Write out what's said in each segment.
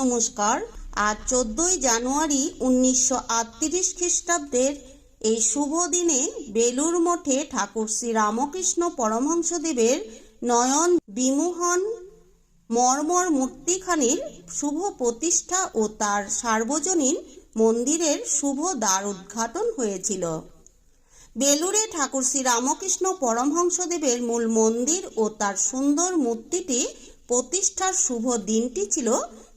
নমস্কার। আজ চোদ্দই জানুয়ারি উনিশশো আটত্রিশ খ্রিস্টাব্দের এই শুভ দিনে বেলুর মঠে ঠাকুর শ্রী রামকৃষ্ণ পরমহংসদেবের নয়ন বিমোহন মর্মর মূর্তিখানির শুভ প্রতিষ্ঠা ও তার সার্বজনীন মন্দিরের শুভ দ্বার উদ্ঘাটন হয়েছিল। বেলুরে ঠাকুর শ্রী রামকৃষ্ণ পরমহংসদেবের মূল মন্দির ও তার সুন্দর মূর্তিটি প্রতিষ্ঠার শুভ দিনটি ছিল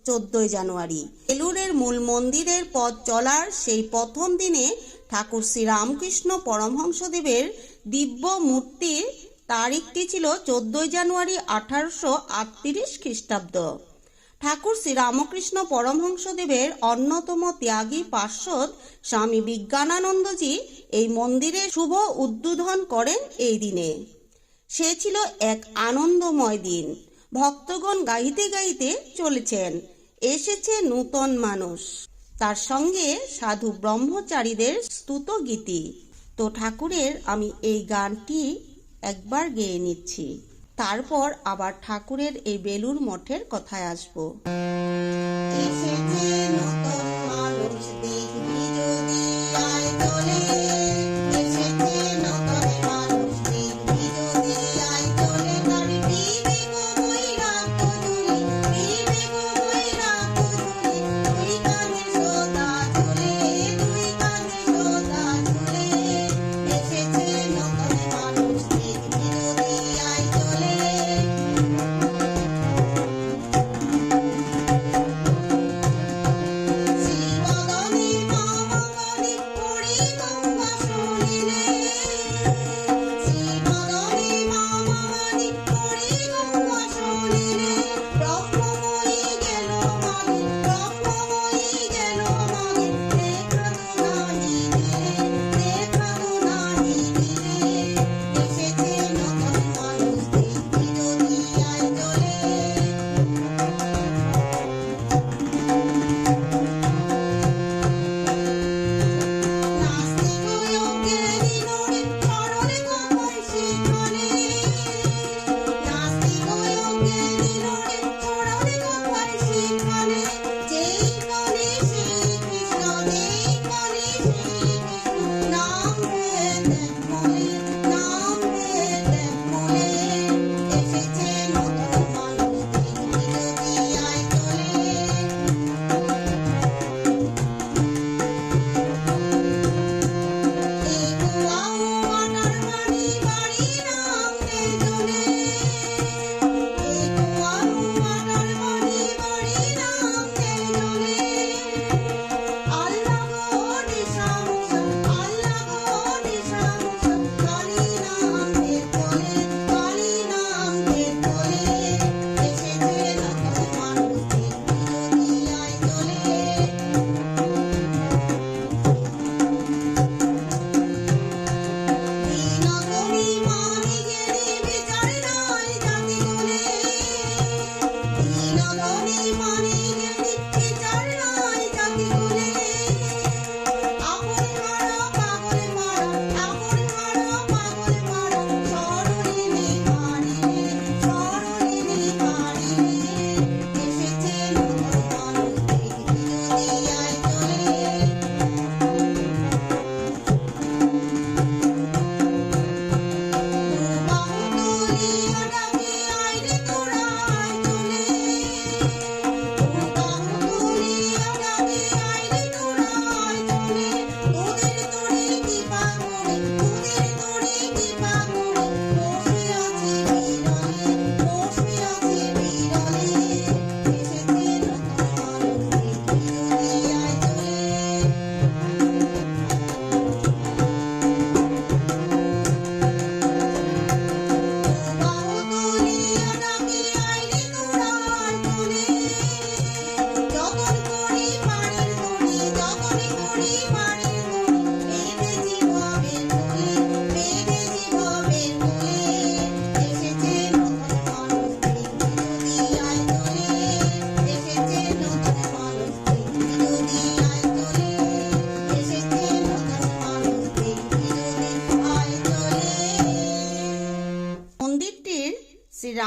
চোদ্দই জানুয়ারি। বেলুরের মূল মন্দিরের পথ চলার সেই প্রথম দিনে ঠাকুর শ্রী রামকৃষ্ণ পরমহংসদেবের দিব্য মূর্তির তারিখটি ছিল চোদ্দই জানুয়ারি আঠারোশো আটত্রিশ খ্রিস্টাব্দ। ঠাকুর শ্রী রামকৃষ্ণ পরমহংসদেবের অন্যতম ত্যাগী পার্শ্বদ স্বামী বিজ্ঞানানন্দজি এই মন্দিরে শুভ উদ্বোধন করেন এই দিনে। সে ছিল এক আনন্দময় দিন। ভক্তগণ গাইতে গাইতে চলেছেন। এসেছে নূতন মানুষ। তার সঙ্গে সাধু ব্রহ্মচারীদের স্তুত গীতি। তো ঠাকুরের, আমি এই গানটি একবার গেয়ে নিচ্ছি। তারপর আবার ঠাকুরের এই বেলুর মঠের কথায় আসব। এসেছে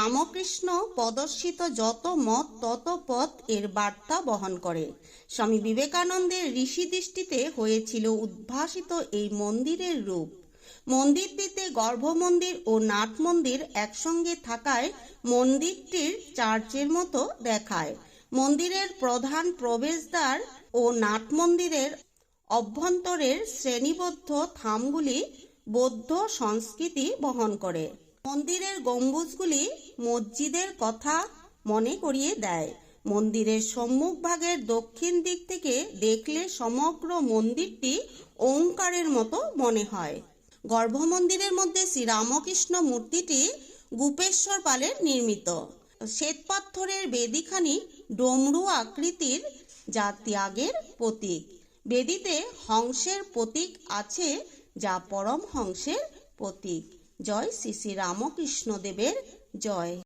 রামকৃষ্ণ প্রদর্শিত যত মত, তত পথ এর বার্তা বহন করে। স্বামী বিবেকানন্দের ঋষি দৃষ্টিতে হয়েছিল উদ্ভাসিত এই মন্দিরের রূপ। মন্দিরটিতে গর্ভমন্দির ও নাট মন্দির একসঙ্গে থাকায় মন্দিরটির চার্চের মতো দেখায়। মন্দিরের প্রধান প্রবেশদ্বার ও নাট মন্দিরের অভ্যন্তরের শ্রেণীবদ্ধ থামগুলি বৌদ্ধ সংস্কৃতি বহন করে। মন্দিরের গম্বুজগুলি মসজিদের কথা মনে করিয়ে দেয়। মন্দিরের সম্মুখভাগের দক্ষিণ দিক থেকে দেখলে সমগ্র মন্দিরটি ওঙ্কারের মতো মনে হয়। গর্ভমন্দিরের মধ্যে শ্রীরামকৃষ্ণ মূর্তিটি গুপেশ্বর পালের নির্মিত। শ্বেতপাথরের বেদিখানি ডমরু আকৃতির যা ত্যাগের প্রতীক। বেদিতে হংসের প্রতীক আছে যা পরম হংসের প্রতীক। জয় শ্রী শ্রী রামকৃষ্ণ দেবের জয়।